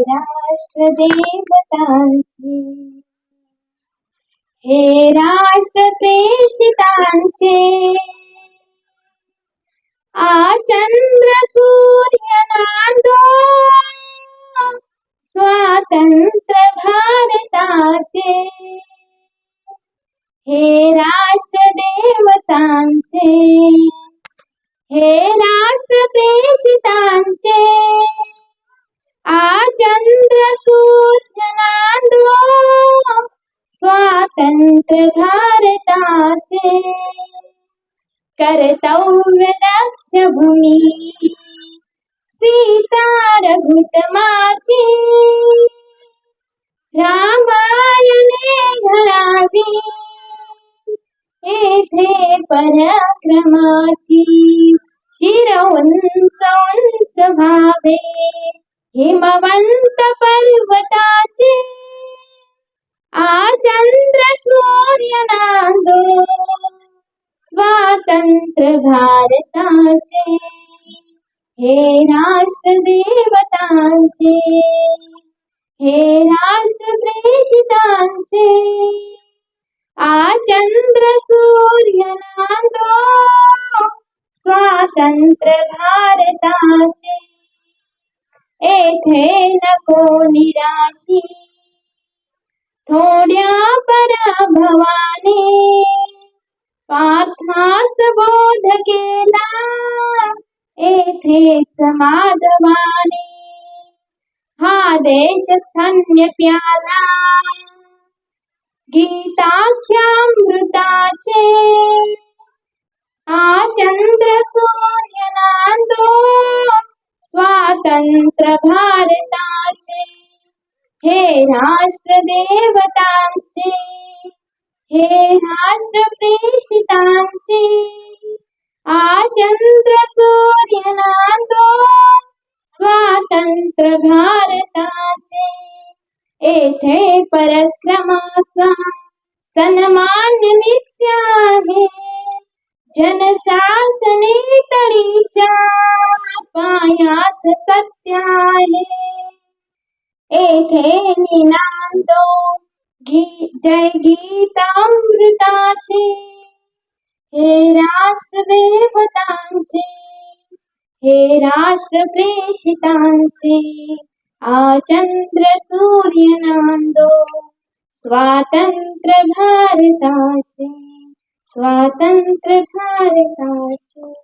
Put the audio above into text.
राष्ट्र देवतांचे हे राष्ट्र प्रेषितांचे आचंद्र सूर्य नांदो। स्वातंत्र्य भारताचे। हे राष्ट्र देवतांचे हे राष्ट्र प्रेषितांचे आ सूर्य नांदो स्वातंत्र्य भारताचे कर्तव्य दक्ष भूमी सीता रघुतमाची रामायणे घडावी येथे पराक्रमाची शिर उंच उंच भावे హిమవంత పర్వతాచే ఆ చంద్ర సూర్యనాందో స్వాతంత్ర భారతాచే హే రాష్ట్ర దేవతాంచే హే రాష్ట్ర ప్రేషితాంచే ఆ చంద్ర సూర్యనాందో స్వాతంత్ర नको निराशी थोड्या पराभवाने पार्थास बोध केला येथेच माधवाने हा देश स्तन्य प्याला गीताख्यामृताचे आचंद्र सूर्य स्वातंत्र्य भारताचे हे राष्ट्र देवतांचे हे राष्ट्र प्रेषितांचे आचंद्र सूर्य नांदो स्वातंत्र्य भारताचे येथे पराक्रमाचा सन्मान नित्य आहे. जनशासने तळीच्या पायाच सत्य आहे येथे निनांदो गी जय गीतामृताचे. हे राष्ट्र देवतांचे हे राष्ट्र प्रेषितांचे आचंद्र सूर्य नांदो स्वातंत्र्य भारताचे. स्वातंत्र्य भारताचे